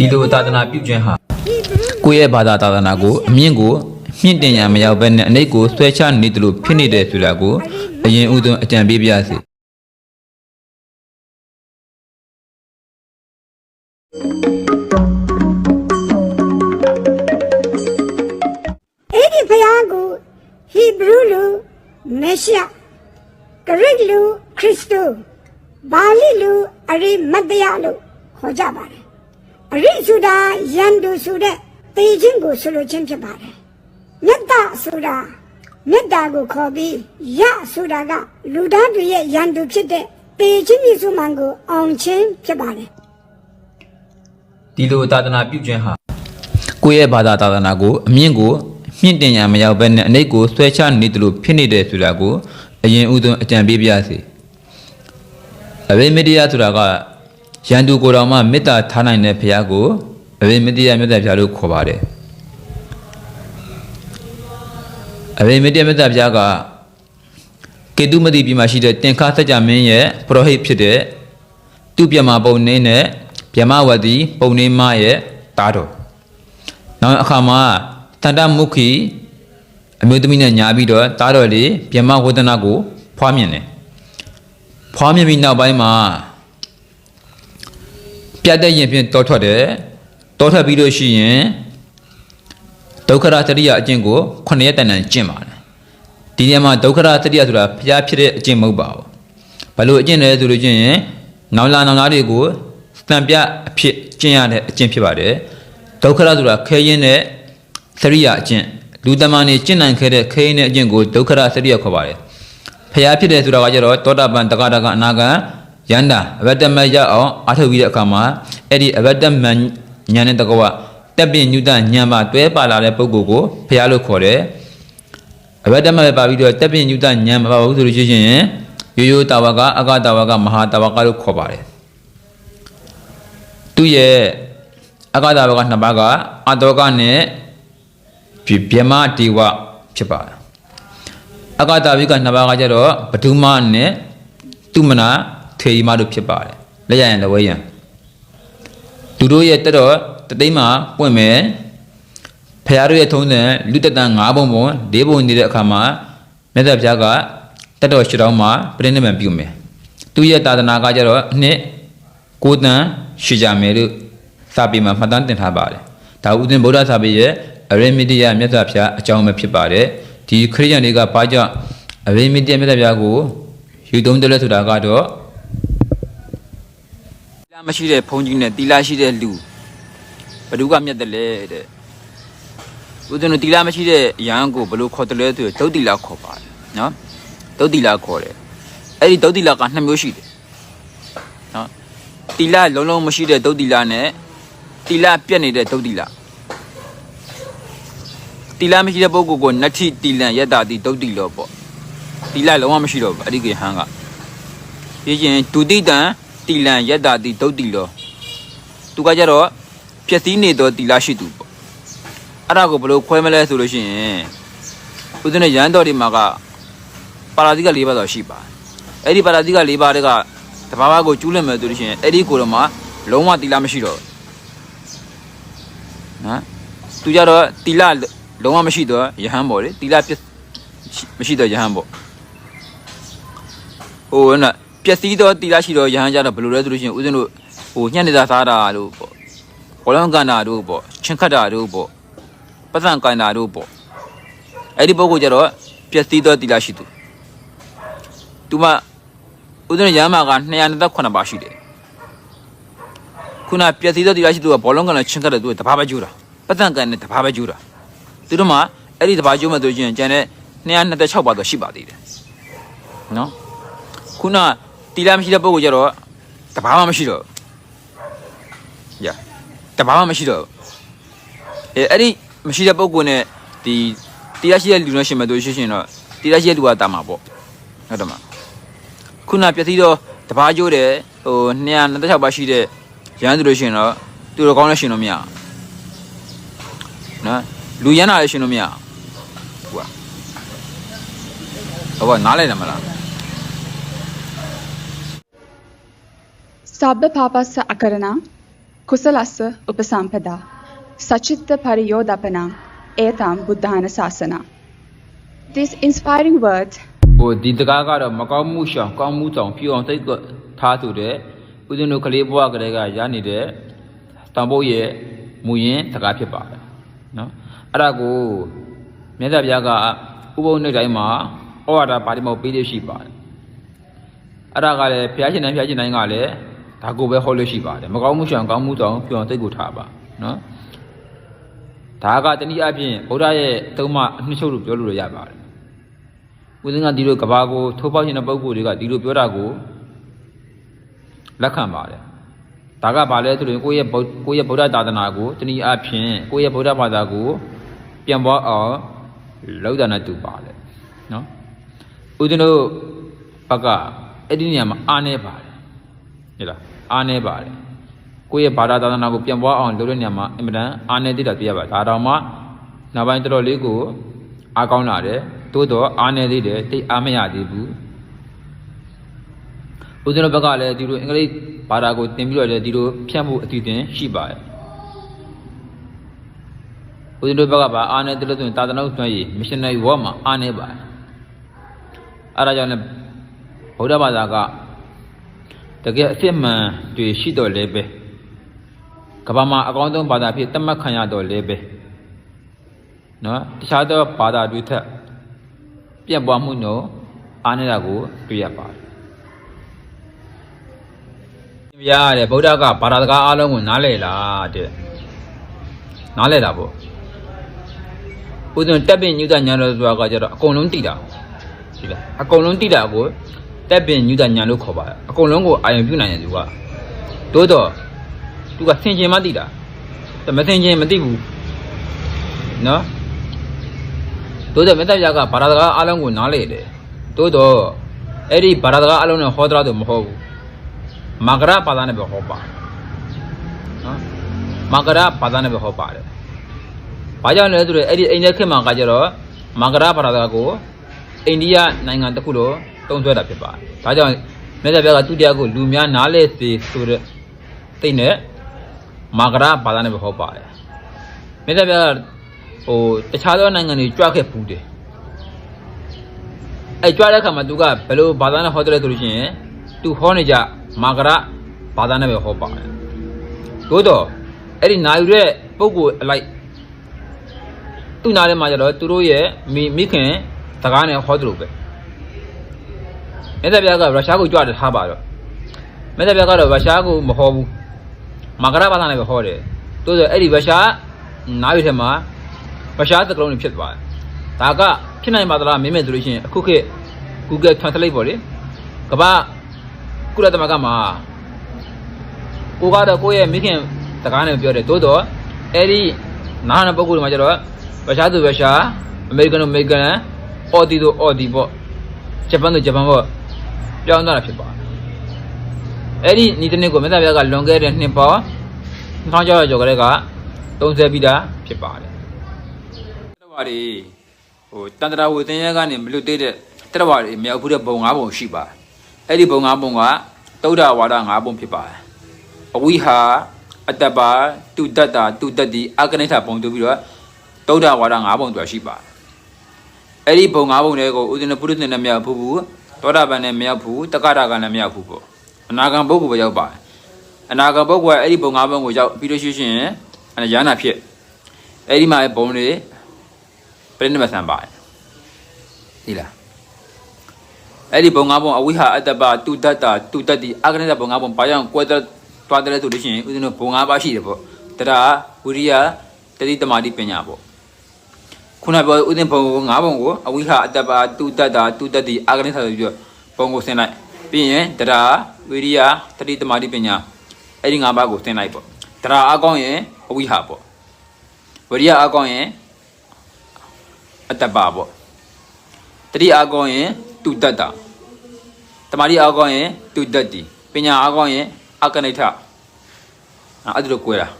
ဒီလိုသာသနာပြုခြင်းဟာကိုယ့်ရဲ့ဘာသာသာသနာကိုအမြင့်ကိုမြင့်တင်ရန်မရောက်ဘဲနဲ့အနိတ်ကိုဆွဲချနေတယ်လို့ဖြစ်နေတယ်ဆိုတာကိုအရင်ဦးဆုံးအကြံပေးပါရစေအဲ့ဒီဘုရားကိုဟီဘရူလူမေရှာဂရိတ်လူခရစ်တုဘာလီလူအရိမတ္တယလို့ခေါ်ကြပါတယ် အရိဆိုတာယန္တုဆိုတဲ့တေခြင်းကိုဆိုလိုခြင်းဖြစ်ပါတယ်မေတ္တာဆိုတာမေတ္တာကိုခေါ်ပြီးယဆိုတာကလူသားတွေရဲ့ယန္တုဖြစ်တဲ့တေခြင်းမြစ်စုမှန်ကိုအောင်ခြင်းဖြစ်ပါတယ်ဒီလိုသာသနာပြုခြင်းဟာကိုယ့်ရဲ့ဘာသာသာသနာကိုအမြင့်ကိုမြင့်တင်ရန်မရောက်ဘဲနဲ့အနိတ်ကိုဆွဲချနေတယ်လို့ဖြစ်နေတယ်ဆိုတာကိုအရင်ဦးဆုံးအကြံပေးပါရစေအဘိမတ္တယဆိုတာက ရန်သူကိုယ်တော်မှမေတ္တာထားနိုင်တဲ့ဘုရားကိုအဘိမတ္တယမေတ္တာဘုရားလို့ခေါ်ပါတယ်အဘိမတ္တယမေတ္တာဘုရားကကေတုမတိပြည်မှာရှိတဲ့တင်ခါစัจ जा မင်းရဲ့ပရောဟိတ်ဖြစ်တဲ့သူပြမပုံနေနဲ့ဗျမဝတိပုံနေမရဲ့တားတော်နောက်အခါမှာတန်တမုခိအမျိုးသမီးနဲ့ညာပြီးတော့တားတော်လေးဗျမဝဒနာကိုဖွားမြင်တယ်ဖွားမြင်ပြီးနောက်ပိုင်းမှာ ပြတ်တဲ့ရင်ဖြင့်တောထွက်တယ်တောထွက်ပြီးလို့ရှိရင်ဒုက္ခရတရိယအကျင့်ကို9ရက်တန်တန်ကျင့်ပါတယ်ဒီနေရာမှာဒုက္ခရတရိယဆိုတာဖျားဖြစ်တဲ့အကျင့်မဟုတ်ပါဘူးဘယ်လိုအကျင့်လဲဆိုလို့ချင်းရင်နောက်လာနောက်လာတွေကိုတံပြအဖြစ်ကျင့်ရတဲ့အကျင့်ဖြစ်ပါတယ်ဒုက္ခရဆိုတာခဲရင်တဲ့သရိယအကျင့်လူတမန်နေကျင့်နိုင်ခဲ့တဲ့ခဲရင်တဲ့အကျင့်ကိုဒုက္ခရသရိယခေါ်ပါတယ်ဖျားဖြစ်တယ်ဆိုတာကကြတော့တောတာပန်တက္ကတာကအနာဂံ ယန္တာအဘတ္တမရအောင်အထုတ်ပြီးတဲ့အခါမှာအဲ့ဒီအဘတ္တမညာနဲ့တကဝတက်ပြညုတညံပါတွဲပါလာတဲ့ပုဂ္ဂိုလ်ကိုဖျားလို့ခေါ်တယ်အဘတ္တမပဲပါပြီးတော့တက်ပြညုတညံမပါဘူးဆိုလို့ရှိရင်ရိုးရိုးတာဝကအကတာဝကမဟာတာဝကလို့ခေါ်ပါတယ်သူရဲ့အကတာဝကနှစ်ပါးကအတောကနဲ့ပြမတေဝဖြစ်ပါတယ်အကတာဝိကနှစ်ပါးကကျတော့ပဒုမနဲ့သူမနာ ထေရီမတို့ဖြစ်ပါတယ်လက်ရရင်လက်ဝဲရန်သူတို့ရဲ့တက်တော့တသိမ်းမှာပွင့်မယ်ဖရာတို့ရဲ့ထုံးတဲ့လူတက်တန်၅ဘုံဘုံ၄ဘုံနေတဲ့အခါမှာမြတ်စွာဘုရားကတက်တော်ရှစ်တော်မှာပြိဋိနိဗ္ဗာန်ပြုမယ်သူရဲ့သာသနာကကျတော့အနှစ်ကိုတန်ရှိကြမယ်လို့စာပေမှာမှတ်တမ်းတင်ထားပါတယ်ဒါဥဒင်ဗုဒ္ဓစာပေရဲ့အရိမိတယမြတ်စွာဘုရားအကြောင်းပဲဖြစ်ပါတယ်ဒီခရိယန်တွေကဘာကြောင့်အရိမိတယမြတ်စွာဘုရားကိုယူသုံးတယ်လဲဆိုတာကတော့တီ လာမရှိတဲ့ဘုန်းကြီးနဲ့တီလာရှိတဲ့လူဘယ်သူကမြတ်တယ်လဲတဲ့ဥဒင်တို့တီလာမရှိတဲ့အရန်ကိုဘယ်လိုခေါ်တယ်လဲဆိုတော့ဒုတ်တီလာခေါ်ပါတယ်နော်ဒုတ်တီလာခေါ်တယ်အဲ့ဒီဒုတ်တီလာကနှစ်မျိုးရှိတယ်နော်တီလာလုံးလုံးမရှိတဲ့ဒုတ်တီလာနဲ့တီလာပြက်နေတဲ့ဒုတ်တီလာတီလာမရှိတဲ့ပုဂ္ဂိုလ်ကိုနတ္ထိတီလန်ယတ္တာတိဒုတ်တီလောပေါ့တီလာလုံးဝမရှိတော့ဘူးအဲ့ဒီကေဟန်ကပြချင်းဒုတိတံ တီလန်ယတ္တာတိဒုတ်တီလောသူကကြတော့ဖြည့်စည်းနေတော့တီလာရှိသူပေါ့အဲ့ဒါကိုဘယ်လိုခွဲမလဲဆိုလို့ရှိရင်ဦးဇင်းရဲ့ရန်တော်ဒီမှာကပါရာဇိက၄ပါးတော့ရှိပါအဲ့ဒီပါရာဇိက၄ပါးတွေကတဘာဝကိုကျူးလွန်မယ်ဆိုလို့ရှိရင်အဲ့ဒီကိုတော့မှလုံးဝတီလာမရှိတော့ဘူးနော်သူကြတော့တီလာလုံးဝမရှိတော့ယဟန်ပေါ့လေတီလာပြမရှိတော့ယဟန်ပေါ့ဟိုနော် ပျက်စီးတော့တီလာရှိတော့ယဟန်ကြတော့ဘယ်လိုလဲဆိုလို့ရှိရင်ဦးဇင်းတို့ဟိုညှက်နေတာစားတာလို့ပေါ့ဘောလုံးကန်တာတို့ပေါ့ချင်းခတ်တာတို့ပေါ့ပတ်စံကန်တာတို့ပေါ့အဲ့ဒီပုဂ္ဂိုလ်ကြတော့ပျက်စီးတော့တီလာရှိသူသူမှဦးဇင်းရမ်းမာက228ပါရှိတယ်ခုနပျက်စီးတော့တီလာရှိသူကဘောလုံးကန်နဲ့ချင်းခတ်တယ်သူကတဘာပဲကျိုးတာပတ်စံကန်နဲ့တဘာပဲကျိုးတာသူတို့မှအဲ့ဒီတဘာကျိုးမဲ့ဆိုရင်ကျန်တဲ့226ပါတော့ရှိပါသေးတယ်နော်ခုန တီလာမရှိတဲ့ပုဂ္ဂိုလ်ကြတော့တဘာမှမရှိတော့ရတဘာမှမရှိတော့အဲအဲ့ဒီမရှိတဲ့ပုဂ္ဂိုလ်နဲ့ဒီတီလာရှိတဲ့လူနဲ့ရှင်မဲ့ဆိုရှင်ရှင်တော့တီလာရှိတဲ့လူကတာမှာပေါ့ဟုတ်တယ်မခုနပျက်စီးတော့တဘာကျိုးတယ်ဟို226ပါရှိတဲ့ရန်သူလို့ရှင်တော့သူတို့ကောင်းလဲရှင်လို့မရနော်လူရန်တာလည်းရှင်လို့မရဟုတ်ပါဟုတ်ပါနားလဲတယ်မလား සබ්බ පාපස්ස අකරණා Kusalasa Upasampada Sachitta Pariyodapana Etam Buddhana Sasana. These inspiring words ဟိုဒီတကားကတော့မကောင်းမှုရှောင်ကောင်းမှုဆောင်ပြုအောင်စိတ်ကထားသူတဲ့ဦးဇင်းတို့ကလေးဘဝကလေးကရနေတဲ့တောင်ပုတ်ရဲ့မူရင်းတကားဖြစ်ပါတယ်နော်အဲ့ဒါကိုမြတ်စွာဘုရားကဥပုံနေ့တိုင်းမှာဩဝါဒပါဠိမောပေးလို့ရှိပါတယ်အဲ့ဒါကလည်းဘုရားရှင်တိုင်းဘုရားရှင်တိုင်းကလည်း ဒါကိုပဲဟောလို့ရှိပါတယ်မကောင်းမှုရှောင်ကောင်းမှုဆောင်ပြုအောင်စိတ်ကိုထားပါနော်ဒါကတနည်းအားဖြင့်ဗုဒ္ဓရဲ့သုံးမအနှစ်ချုပ်လို့ပြောလို့ရပါတယ်ဦးဇင်းကဒီလိုကဘာကိုထိုးပေါက်နေတဲ့ပုံကိုယ်တွေကဒီလိုပြောတာကိုလက်ခံပါတယ်။ဒါကဘာလဲဆိုရင်ကိုယ့်ရဲ့ဗုဒ္ဓကိုယ့်ရဲ့ဗုဒ္ဓသာသနာကိုတနည်းအားဖြင့်ကိုယ့်ရဲ့ဗုဒ္ဓဘာသာကိုပြန်ပွားအောင်လောက်တာနဲ့တူပါတယ်နော်။ဦးဇင်းတို့ဘက်ကအဲ့ဒီနေရာမှာအားနေပါတယ်။ဟဲ့လား အားနေပါတယ်။ကိုယ့်ရဲ့ဘာသာသာသနာကိုပြန်ပွားအောင်လုပ်တဲ့နေရာမှာအင်မတန်အားနေသေးတာသိရပါတယ်။ဒါတော့မှနောက်ပိုင်းတော်တော်လေးကိုအားကောင်းလာတယ်တိုးတော့အားနေသေးတယ်တိတ်အားမရသေးဘူးဦးဇင်းတို့ဘက်ကလည်းဒီလိုအင်္ဂလိပ်ဘာသာကိုသင်ပြီးတော့လည်းဒီလိုဖြတ်မှုအတည်တင်ရှိပါတယ်ဦးဇင်းတို့ဘက်ကပါအားနေတယ်လို့ဆိုရင်တာသနာ့စွမ်းရည် missionary work မှာအားနေပါတယ်အဲဒါကြောင့်လည်းဗုဒ္ဓဘာသာက တကယ်အစ်မှန်တွေရှိတော့လည်းပဲကမ္ဘာမှာအကောင်းဆုံးဘာသာဖြစ်သတ်မှတ်ခံရတော့လည်းပဲနော်တခြားသောဘာသာတွေထက်ပြတ်ပွားမှုနှုန်းအားနေတာကိုတွေ့ရပါတယ်။ဘုရားတဲ့ဗုဒ္ဓကဘာသာစကားအားလုံးကိုနားလည်လားတဲ့။နားလည်တာပေါ့။ဘုရားတက်ပင်ညုတညာလို့ဆိုတာကကြတော့အကုန်လုံးတိတာ။ရှိလား။အကုန်လုံးတိတာကို တက်ပင်ညုတညာလို့ခေါ်ပါတယ်။အကုန်လုံးကိုအာရုံပြုနိုင်တယ်သူက။သို့တော့သူကဆင်ခြင်မှတိတာ။မဆင်ခြင်မသိဘူး။နော်။တိုးတဲ့မေတ္တာပြကဘာသာစကားအလုံးကိုနားလေတယ်တိုးတော့အဲ့ဒီဘာသာစကားအလုံးနဲ့ဟောတော်တော့မဟုတ်ဘူးမဂရဘာသာနဲ့ပဲဟောပါနော်မဂရဘာသာနဲ့ပဲဟောပါတယ်ဘာကြောင့်လဲဆိုတော့အဲ့ဒီအိန္ဒိယခေတ်မှာကကြတော့မဂရဘာသာစကားကိုအိန္ဒိယနိုင်ငံတစ်ခုလို တုံးဆွဲတာဖြစ်ပါတယ်ဒါကြောင့်မေတ္တာပြကသူတရားကိုလူများနားလေစေဆိုတဲ့တိတ်နဲ့မဂရဘာသာနဲ့ပဲဟောပါတယ်မေတ္တာပြကဟိုတခြားသောနိုင်ငံတွေကြွခဲ့ဘူးတယ်အဲကြွတဲ့အခါမှာသူကဘယ်လိုဘာသာနဲ့ဟောတယ်လဲဆိုလို့ရှိရင်သူဟောနေကြမာဂရဘာသာနဲ့ပဲဟောပါတယ်သို့တော့အဲ့ဒီနာယူတဲ့ပုံကိုအလိုက်သူ့နားထဲမှာကျတော့သူတို့ရဲ့မိမိခင်စကားနဲ့ဟောတယ်လို့ပဲ မြတ်စွာဘုရားကရုရှားကိုကြွတယ်ထားပါတော့မြတ်စွာဘုရားကတော့ရုရှားကိုမဟောဘူးမာဂရဘာသာနဲ့ပဲဟောတယ်သို့တော့အဲ့ဒီရုရှားနားယူထဲမှာရုရှားသကလုံးတွေဖြစ်သွားတယ်။ဒါကဖြစ်နိုင်ပါသလားမင်းမဲ့ဆိုလို့ရှိရင်အခုခေတ် Google Translate ပေါ့လေ။ကမ္ဘာကုလသမဂ္ဂမှာကိုကတော့ကိုယ့်ရဲ့မိခင်စကားနဲ့ပြောတယ်တိုးတော့အဲ့ဒီနားနာပုဂ္ဂိုလ်တွေမှာကျတော့ရုရှားသူရုရှားအမေရိကန်တို့အမေရိကန်အော်ဒီတို့အော်ဒီပေါ့ဂျပန်တို့ဂျပန်ပေါ့ ပြောင်းသွားတာဖြစ်ပါတယ်။အဲ့ဒီဤတစ်နှစ်ကိုမြတ်စွာဘုရားကလွန်ခဲ့တဲ့နှစ်ပေါင်း2600ကျော်ကလေးက30ပြီးသားဖြစ်ပါတယ်တရဝါတွေဟိုတန်တရာဝေသင်ရဲကနေမလွတ်သေးတဲ့တရဝါတွေမြောက်ဘူးတဲ့ဘုံ၅ဘုံရှိပါတယ်အဲ့ဒီဘုံ၅ဘုံကတုဒ္ဓဝါဒ၅ဘုံဖြစ်ပါတယ်အဝိဟာအတ္တပါတုတ္တတာတုတ္တတိအကနိဋ္ဌဘုံတို့ပြီးတော့တုဒ္ဓဝါဒ၅ဘုံတို့ရှိပါတယ်အဲ့ဒီဘုံ၅ဘုံတွေကိုဥဒိနပုရိသနဲ့မြောက်ဘူးဘူး သောတာပန်နဲ့မြောက်ဘူးတက္ကတာကလည်းမြောက်ဘူးပေါ့အနာဂံပုဂ္ဂိုလ်ပဲရောက်ပါတယ်အနာဂံပုဂ္ဂိုလ်ကအဲ့ဒီဘုံ၅ဘုံကိုရောက်ပြီးလို့ရှိရှင်အရဟနာဖြစ်အဲ့ဒီမှာဘုံတွေပြိဋိမဆံပါတယ်ဒီလားအဲ့ဒီဘုံငါးဘုံအဝိဟာအတ္တပတုတ္တတာတုတ္တတိအကနိတဘုံငါးဘုံဘာကြောင့်ကွဲတဲ့တွားတယ်ဆိုလို့ရှိရင်ဦးဇင်းတို့ဘုံငါးပါးရှိတယ်ပေါ့တရားဝိရိယတတိတမာတိပညာပေါ့ ခုနပြောဦးဇင်းဘုံငါးဘုံကိုအဝိဟာအတ္တပတုတ္တတာတုတ္တတိအကနိတဆိုပြီးတော့ဘုံကိုဆင်းလိုက်ပြီးရင်တရားဝိရိယတတိတမာတိပညာအဲ့ဒီငါးပါးကိုဆင်းလိုက်ပေါ့တရားအကောင်းရင်အဝိဟာပေါ့ဝိရိယအကောင်းရင်အတ္တပါပေါ့တတိအားကောင်းရင်တုတ္တတာတမာတိအားကောင်းရင်တုတ္တတိပညာအားကောင်းရင်အကနိဋ္ဌအဲ့ဒါလို꿰တာ